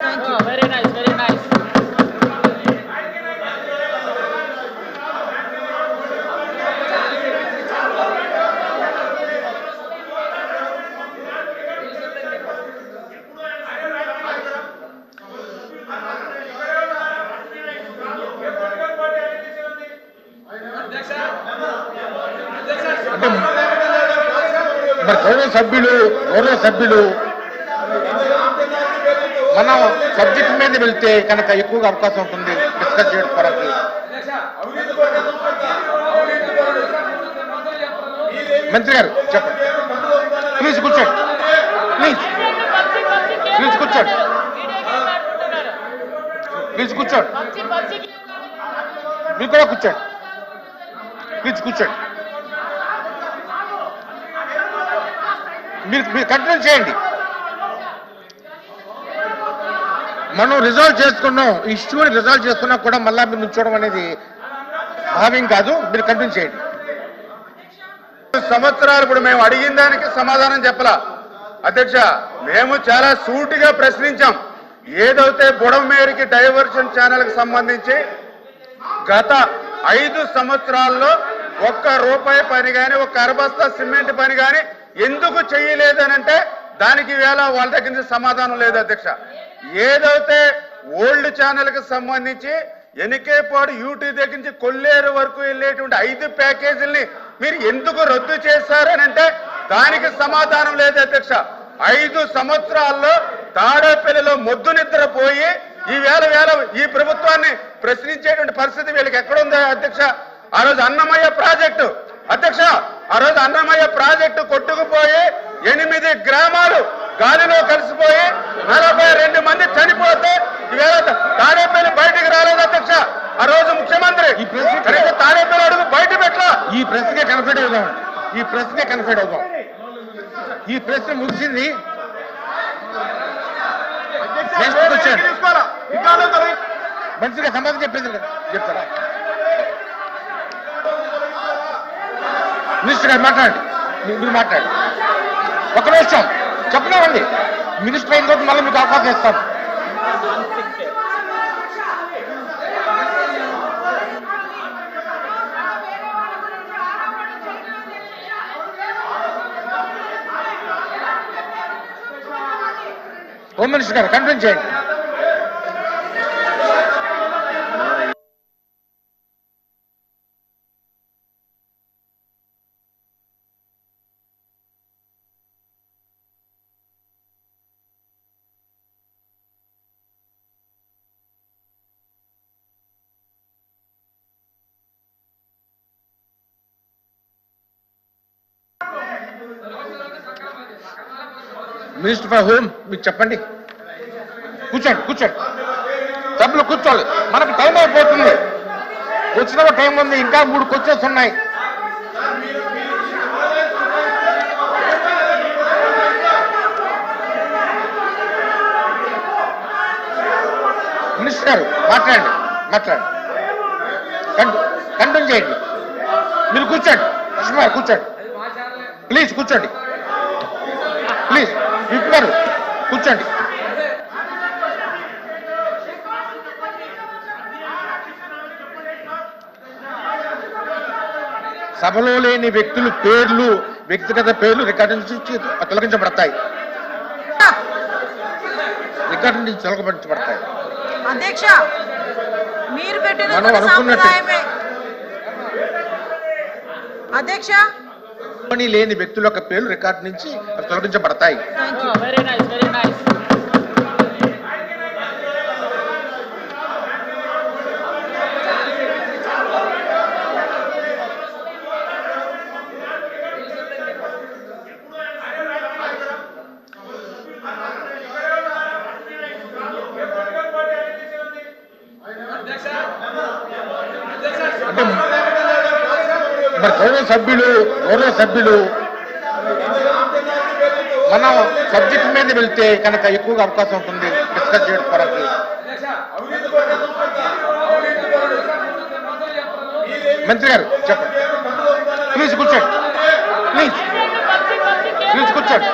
Very nice, very nice. గౌరవ సభ్యులు గౌరవ సభ్యులు? మనం సబ్జెక్ట్ మీద వెళ్తే కనుక ఎక్కువగా అవకాశం ఉంటుంది. డిస్కస్ చేసుకోవడానికి మంత్రి గారు చెప్పండి. ప్లీజ్ కూర్చోండి. ప్లీజ్. ప్లీజ్ కూర్చోండి. ప్లీజ్ కూర్చోండి. మీరు కూడా కూర్చోండి. ప్లీజ్ కూర్చోండి. మీరు మీరు కంటిన్యూ చేయండి. మనం రిజాల్వ్ చేసుకున్నాం. ఇష్యూని రిజాల్వ్ చేసుకున్నా కూడా మళ్ళా మీరు నుంచోవడం అనేది భావ్యం కాదు. మీరు కంటిన్యూ చేయండి. సంవత్సరాలు ఇప్పుడు మేము అడిగిన దానికి సమాధానం చెప్పలా. అధ్యక్ష మేము చాలా సూటిగా ప్రశ్నించాం. ఏదైతే బుడమేరికి డైవర్షన్ ఛానల్కి సంబంధించి గత ఐదు సంవత్సరాల్లో ఒక్క రూపాయి పని కానీ ఒక్క అరబస్తా సిమెంట్ పని కానీ ఎందుకు చేయలేదనంటే దానికి వేళ వాళ్ళ దగ్గర నుంచి సమాధానం లేదు అధ్యక్ష. ఏదైతే ఓల్డ్ ఛానల్కి సంబంధించి ఎనికేపాడు యూటీ దగ్గర నుంచి కొల్లేరు వరకు వెళ్ళేటువంటి ఐదు ప్యాకేజీల్ని మీరు ఎందుకు రద్దు చేశారనంటే దానికి సమాధానం లేదు అధ్యక్ష. ఐదు సంవత్సరాల్లో తాడేపల్లిలో మొద్దు నిద్రపోయి ఈ వేల వేల ఈ ప్రభుత్వాన్ని ప్రశ్నించేటువంటి పరిస్థితి వీళ్ళకి ఎక్కడుందో అధ్యక్ష? ఆ రోజు అన్నమయ్య ప్రాజెక్టు. అధ్యక్ష ఆ రోజు అన్నమయ్య ప్రాజెక్టు కొట్టుకుపోయి ఎనిమిది గ్రామాలు గాలిలో కలిసిపోయి నలభై రెండు మంది చనిపోతే ఈవేళ తాడేపల్లి బయటికి రాలేదు అధ్యక్ష. ఆ రోజు ముఖ్యమంత్రి. ఈ ప్రశ్న- కనీసం తాడేపల్లి అడుగు బయట పెట్టలా. ఈ ప్రశ్నకే కన్ఫైడ్ అవుదాం. ఈ ప్రశ్నకే కన్ఫైడ్ అవుదాం. ఈ ప్రశ్న ముగిసింది. మంచిగా సమాధానం చెప్పింది కదా? చెప్తారా? మినిస్టర్ గారు మాట్లాడండి. మీరు మాట్లాడండి. ఒక నిమిషం. చెప్పలేవండి మినిస్టర్ అయిన తర్వాత మళ్ళీ మీకు అవకాశం ఇస్తాను హోమ్ మినిస్టర్ గారు కంటిన్యూ చేయండి. మినిస్టర్ ఫర్ హోమ్ మీకు చెప్పండి. కూర్చోండి కూర్చోండి. సభ్యులు కూర్చోండి మనకు టైం అయిపోతుంది. వచ్చిన టైం ఉంది. ఇంకా మూడు క్వశ్చన్స్ ఉన్నాయి. మినిస్టర్ గారు మాట్లాడండి మాట్లాడండి. కంటిన్యూ చేయండి. మీరు కూర్చోండి. కూర్చోండి. ప్లీజ్ కూర్చోండి. ప్లీజ్ గారు కూర్చోండి. సభలో లేని వ్యక్తులు పేర్లు వ్యక్తిగత పేర్లు రికార్డు నుంచి తొలగించబడతాయి. రికార్డు నుంచి తొలగించబడతాయి. అధ్యక్ష మీరు పెట్టిన అధ్యక్ష పని లేని వ్యక్తుల యొక్క పేర్లు రికార్డు నుంచి తొలగించబడతాయి. అంటే మరి గౌరవ సభ్యులు గౌరవ సభ్యులు? మనం సబ్జెక్ట్ మీద వెళ్తే కనుక ఎక్కువగా అవకాశం ఉంటుంది డిస్కస్ చేసుకోవడానికి మంత్రి గారు చెప్పండి. ప్లీజ్ కూర్చోండి. ప్లీజ్ ప్లీజ్ కూర్చోండి.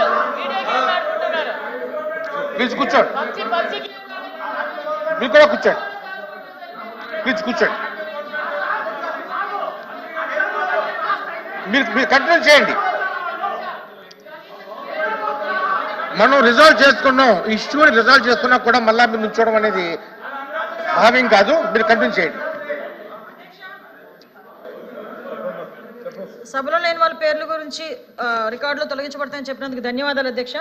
ప్లీజ్ కూర్చోండి. మీరు కూడా కూర్చోండి. ప్లీజ్ కూర్చోండి. మీరు మీరు కంటిన్యూ చేయండి. మనం రిజాల్వ్ చేసుకున్నాం. ఇష్యూని రిజాల్వ్ చేసుకున్నా కూడా మళ్ళా మీరు నుంచోవడం అనేది భావ్యం కాదు. మీరు కంటిన్యూ చేయండి. సభలో లేని వాళ్ళ పేర్ల గురించి రికార్డులో తొలగించబడతాయని చెప్పినందుకు ధన్యవాదాలు అధ్యక్ష.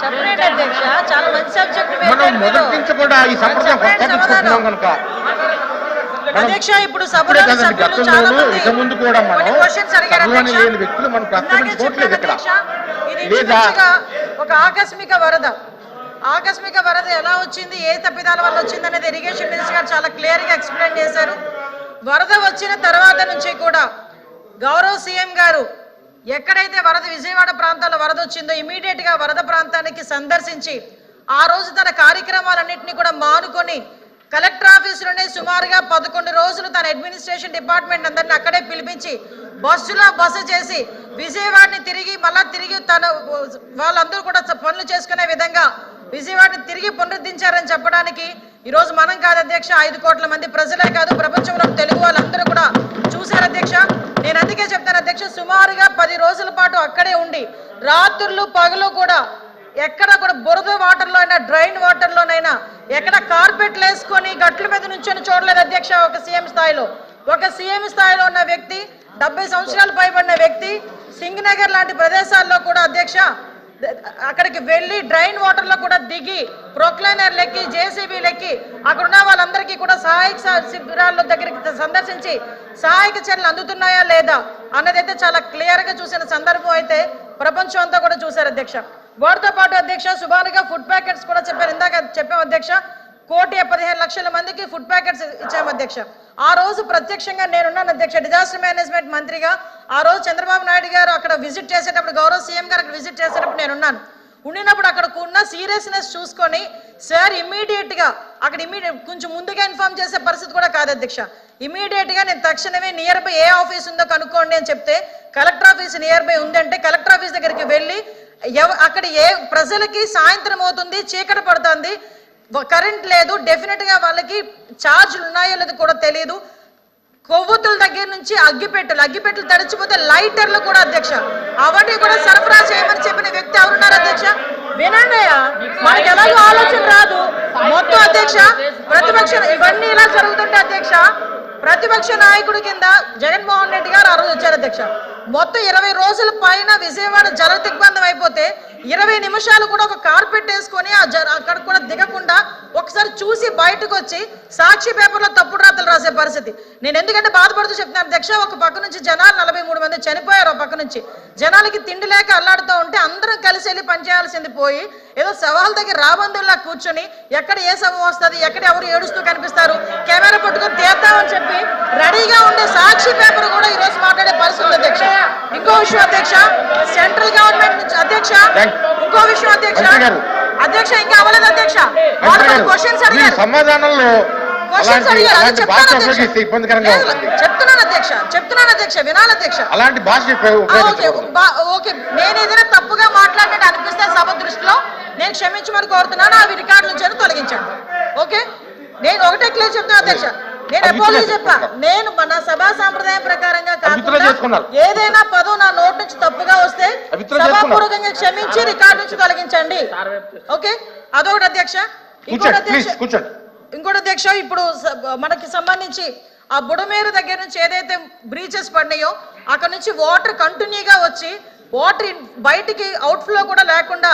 చెప్పండి అధ్యక్ష చాలా మంచి సబ్జెక్ట్ మనం మొదటి నుంచి కూడా ఈ సంప్రదాయం కనుక. అధ్యక్ష ఇప్పుడు ఇప్పుడే సభలో కాదండి సభ్యులు చాలా గతంలోనూ మంది ఇక ముందు కూడా మనం కొన్ని క్వశ్చన్స్ అడిగారు సభలోనే అధ్యక్ష. లేని వ్యక్తులు మనం ఇందాకే ప్రస్తావించుకోవట్లేదు చెప్పాను ఇక్కడ. అధ్యక్ష, ఇది లేదా ఇంచుమించుగా ఒక ఆకస్మిక వరద. ఆకస్మిక వరద ఎలా వచ్చింది? ఏ తప్పిదాల వల్ల వచ్చింది అనేది ఇరిగేషన్ మినిస్టర్ గారు చాలా క్లియర్గా ఎక్స్ప్లెయిన్ చేశారు. వరద వచ్చిన తర్వాత నుంచి కూడా గౌరవ సీఎం గారు ఎక్కడైతే వరద విజయవాడ ప్రాంతాల్లో వరద వచ్చిందో ఇమీడియట్గా వరద ప్రాంతానికి సందర్శించి ఆ రోజు తన కార్యక్రమాలన్నింటినీ కూడా మానుకొని కలెక్టర్ ఆఫీసులోనే సుమారుగా పదకొండు రోజులు తన అడ్మినిస్ట్రేషన్ డిపార్ట్మెంట్ అందరిని అక్కడే పిలిపించి బస్సులో బస చేసి విజయవాడని తిరిగి మళ్ళా తిరిగి తన వాళ్ళందరూ కూడా పనులు చేసుకునే విధంగా విజయవాడని తిరిగి పునరుద్ధరించారని చెప్పడానికి ఈ రోజు మనం కాదు అధ్యక్ష ఐదు కోట్ల మంది ప్రజలే కాదు ప్రపంచంలో తెలుగు వాళ్ళందరూ కూడా చూశారు అధ్యక్ష. నేను అందుకే చెప్తాను అధ్యక్ష సుమారుగా పది రోజుల పాటు అక్కడే ఉండి రాత్రులు పగలు కూడా ఎక్కడ కూడా బురద వాటర్లో అయినా డ్రైన్ వాటర్లోనైనా ఎక్కడ కార్పెట్లు వేసుకొని గట్ల మీద నుంచొని చూడలేదు అధ్యక్ష ఒక సీఎం స్థాయిలో. ఒక సీఎం స్థాయిలో ఉన్న వ్యక్తి డెబ్బై సంవత్సరాలు పైబడిన వ్యక్తి సింగ్ నగర్ లాంటి ప్రదేశాల్లో కూడా అధ్యక్ష అక్కడికి వెళ్ళి డ్రైన్ వాటర్లో కూడా దిగి ప్రొక్లైనర్ లెక్కి జేసీబీ లెక్కి అక్కడ ఉన్న వాళ్ళందరికీ కూడా సహాయక శిబిరాల దగ్గరికి సందర్శించి సహాయక చర్యలు అందుతున్నాయా లేదా అన్నదైతే చాలా క్లియర్గా చూసిన సందర్భం అయితే ప్రపంచం అంతా కూడా చూశారు అధ్యక్ష. వాటితో పాటు అధ్యక్ష సుమారుగా ఫుడ్ ప్యాకెట్స్ కూడా చెప్పారు. ఇందాక చెప్పాం అధ్యక్ష కోటి పదిహేను లక్షల మందికి ఫుడ్ ప్యాకెట్స్ ఇచ్చాము అధ్యక్ష. ఆ రోజు ప్రత్యక్షంగా నేనున్నాను అధ్యక్ష. డిజాస్టర్ మేనేజ్మెంట్ మంత్రిగా ఆ రోజు చంద్రబాబు నాయుడు గారు అక్కడ విజిట్ చేసేటప్పుడు గౌరవ సీఎం గారు అక్కడ విజిట్ చేసేటప్పుడు నేనున్నాను. ఉండినప్పుడు అక్కడ ఉన్న సీరియస్నెస్ చూసుకొని సార్ ఇమీడియట్గా అక్కడ ఇమీడియట్ కొంచెం ముందుగా ఇన్ఫార్మ్ చేసే పరిస్థితి కూడా కాదు అధ్యక్ష. ఇమీడియట్గా నేను తక్షణమే నియర్ బై ఏ ఆఫీస్ ఉందో కనుక్కోండి అని చెప్తే కలెక్టర్ ఆఫీస్ నియర్ బై ఉందంటే కలెక్టర్ ఆఫీస్ దగ్గరికి వెళ్ళి అక్కడ ఏ ప్రజలకి సాయంత్రం అవుతుంది చీకటి పడుతుంది కరెంట్ లేదు డెఫినెట్గా వాళ్ళకి ఛార్జ్లు ఉన్నాయో లేదో కూడా తెలియదు కొవ్వొత్తుల దగ్గర నుంచి అగ్గిపెట్టెలు అగ్గిపెట్టెలు తడిచిపోతే లైటర్లు కూడా అధ్యక్ష. అవన్నీ కూడా సరఫరా చేయమని చెప్పిన వ్యక్తి ఎవరున్నారు అధ్యక్ష? వినండియా మనకి ఎలాగో ఆలోచన రాదు. మొత్తం అధ్యక్ష ప్రతిపక్ష ఇవన్నీ ఇలా జరుగుతుంటే అధ్యక్ష? ప్రతిపక్ష నాయకుడి కింద జగన్మోహన్ రెడ్డి గారు ఆ రోజు వచ్చారు అధ్యక్ష. మొత్తం ఇరవై రోజుల పైన విజయవాడ జల దిగ్బంధం అయిపోతే ఇరవై నిమిషాలు కూడా ఒక కార్పెట్ వేసుకొని ఆ జ- అక్కడ కూడా దిగకుండా ఒకసారి చూసి బయటకు వచ్చి సాక్షి పేపర్లో తప్పుడు రాతలు రాసే పరిస్థితి. నేను ఎందుకంటే బాధపడుతూ చెప్తున్నాను అధ్యక్ష ఒక పక్క నుంచి జనాలు నలభై మూడు మంది చనిపోయారు ఒక పక్క నుంచి. జనాలకి తిండి లేక అల్లాడుతూ ఉంటే అందరం కలిసి వెళ్ళి పనిచేయాల్సింది పోయి ఏదో సవాల్ దగ్గర రాబందుల్లా కూర్చొని ఎక్కడ ఏ సభ వస్తుంది ఎక్కడ ఎవరు ఏడుస్తూ కనిపిస్తారు కెమెరా పట్టుకొని తీద్దామని చెప్పి రెడీగా ఉండే సాక్షి పేపర్ కూడా ఈ రోజు మాట్లాడే పరిస్థితి అధ్యక్ష ఇంకో విషయం అధ్యక్ష సెంట్రల్ గవర్నమెంట్ నుంచి అధ్యక్ష ఇంకో విషయం అధ్యక్ష. అధ్యక్ష ఇంకా అవ్వలేదు అధ్యక్ష. క్వశ్చన్స్ అడిగారు. సమాధానంలో ఇబ్బందికరంగా చెప్తున్నాను అధ్యక్ష. చెప్తున్నాను అధ్యక్ష. వినాలి అధ్యక్ష. అలాంటి భాష ఓకే. నేను ఏదైనా తప్పుగా మాట్లాడినట్టు అనిపిస్తే సభ దృష్టిలో నేను క్షమించమని కోరుతున్నాను. అవి రికార్డు నుంచి తొలగించండి. ఓకే? నేను ఒకటే క్లియర్ చెప్తున్నా అధ్యక్ష. నేను అపోలో చెప్పా. నేను మన సభా సాంప్రదాయం ప్రకారంగా కాకుండా. ఏదైనా పదం నా నోట్ నుంచి తప్పుగా వస్తే. సభాపూర్వకంగా క్షమించి రికార్డు నుంచి తొలగించండి ఓకే అదొకటి అధ్యక్ష ఇంకోటి అధ్యక్ష కూర్చోండి ఇంకోటి అధ్యక్ష ఇప్పుడు మనకి సంబంధించి ఆ బుడమేరు దగ్గర నుంచి ఏదైతే బ్రీచెస్ పడినాయో అక్కడ నుంచి వాటర్ కంటిన్యూగా వచ్చి వాటర్ బయటికి అవుట్ఫ్లో కూడా లేకుండా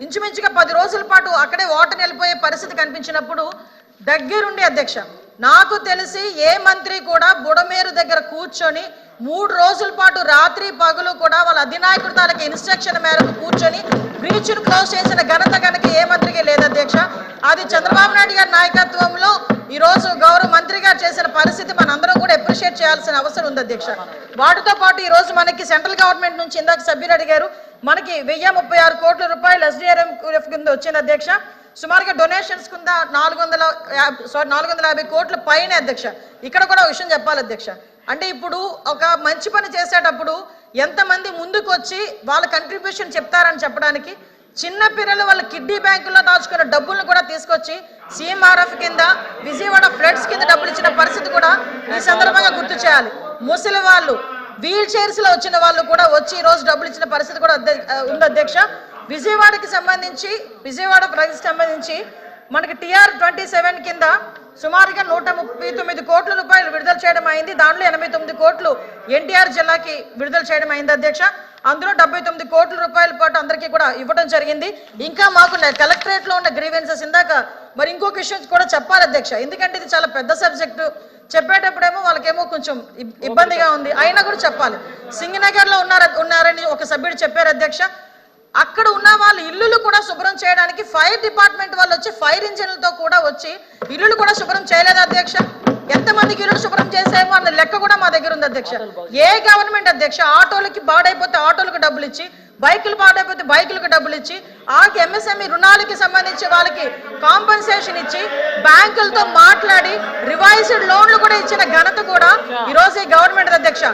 ఇంచుమించుగా పది రోజుల పాటు అక్కడే వాటర్ వెళ్ళిపోయే పరిస్థితి కనిపించినప్పుడు దగ్గరుండి అధ్యక్ష నాకు తెలిసి ఏ మంత్రి కూడా బుడమేరు దగ్గర కూర్చొని మూడు రోజుల పాటు రాత్రి పగులు కూడా వాళ్ళ అధినాయకుడు తనకి ఇన్స్ట్రక్షన్ మేరకు కూర్చొని బ్రీచ్ను క్లోజ్ చేసిన ఘనత కనుక ఏ మంత్రికి లేదు అధ్యక్ష. అది చంద్రబాబు నాయుడు గారి నాయకత్వంలో ఈ రోజు గౌరవ మంత్రి గారు చేసిన పరిస్థితి మనందరం కూడా అప్రిషియేట్ చేయాల్సిన అవసరం ఉంది అధ్యక్ష. వాటితో పాటు ఈరోజు మనకి సెంట్రల్ గవర్నమెంట్ నుంచి ఇందాక సభ్యులు అడిగారు. మనకి వెయ్యి ముప్పై ఆరు కోట్ల రూపాయలు ఎస్డిఆర్ఎం కింద వచ్చింది అధ్యక్ష. సుమారుగా డొనేషన్స్ కింద నాలుగు వందల సారీ నాలుగు వందల యాభై కోట్ల పైన అధ్యక్ష. ఇక్కడ కూడా ఒక విషయం చెప్పాలి అధ్యక్ష. అంటే ఇప్పుడు ఒక మంచి పని చేసేటప్పుడు ఎంతమంది ముందుకు వచ్చి వాళ్ళ కంట్రిబ్యూషన్ చెప్తారని చెప్పడానికి చిన్న పిల్లలు వాళ్ళ కిడ్నీ బ్యాంకుల్లో దాచుకున్న డబ్బులను కూడా తీసుకొచ్చి సీఎంఆర్ఎఫ్ కింద విజయవాడ ఫ్లడ్స్ కింద డబ్బులు ఇచ్చిన పరిస్థితి కూడా ఈ సందర్భంగా గుర్తు చేయాలి. ముసలి వాళ్ళు వీల్ చైర్స్లో వచ్చిన వాళ్ళు కూడా వచ్చి ఈ రోజు డబ్బులు ఇచ్చిన పరిస్థితి కూడా ఉంది అధ్యక్ష. విజయవాడకి సంబంధించి విజయవాడ ప్రజలకు సంబంధించి మనకి టిఆర్ ట్వంటీ సెవెన్ కింద సుమారుగా నూట ముప్పై తొమ్మిది కోట్ల రూపాయలు విడుదల చేయడం అయింది. దాంట్లో ఎనభై తొమ్మిది కోట్లు ఎన్టీఆర్ జిల్లాకి విడుదల చేయడం అయింది అధ్యక్ష. అందులో డెబ్బై తొమ్మిది కోట్ల రూపాయల పాటు అందరికీ కూడా ఇవ్వడం జరిగింది. ఇంకా మాకు కలెక్టరేట్లో ఉన్న గ్రీవెన్సెస్ ఇందాక మరి ఇంకొక విషయం కూడా చెప్పాలి అధ్యక్ష. ఎందుకంటే ఇది చాలా పెద్ద సబ్జెక్టు. చెప్పేటప్పుడేమో వాళ్ళకేమో కొంచెం ఇబ్బందిగా ఉంది. అయినా కూడా చెప్పాలి. సింగనగర్లో ఉన్నారని ఒక సభ్యుడు చెప్పారు అధ్యక్ష. అక్కడ ఉన్న వాళ్ళ ఇల్లులు కూడా శుభ్రం చేయడానికి ఫైర్ డిపార్ట్మెంట్ వాళ్ళు వచ్చి ఫైర్ ఇంజిన్లతో కూడా వచ్చి ఇల్లులు కూడా శుభ్రం చేయలేదు అధ్యక్ష. ఎంతమందికి ఇల్లులు శుభ్రం చేసామో అన్న లెక్క కూడా మా దగ్గర ఉంది అధ్యక్ష. ఏ గవర్నమెంట్ అధ్యక్ష ఆటోలకి పాడైపోతే ఆటోలకు డబ్బులు ఇచ్చి బైకులు పాడైపోతే బైకులకు డబ్బులు ఇచ్చి ఆ ఎంఎస్ఎంఈ రుణాలకి సంబంధించి వాళ్ళకి కాంపన్సేషన్ ఇచ్చి బ్యాంకులతో మాట్లాడి రివైజ్డ్ లోన్లు కూడా ఇచ్చిన ఘనత కూడా ఈ రోజు ఈ గవర్నమెంట్ అధ్యక్ష.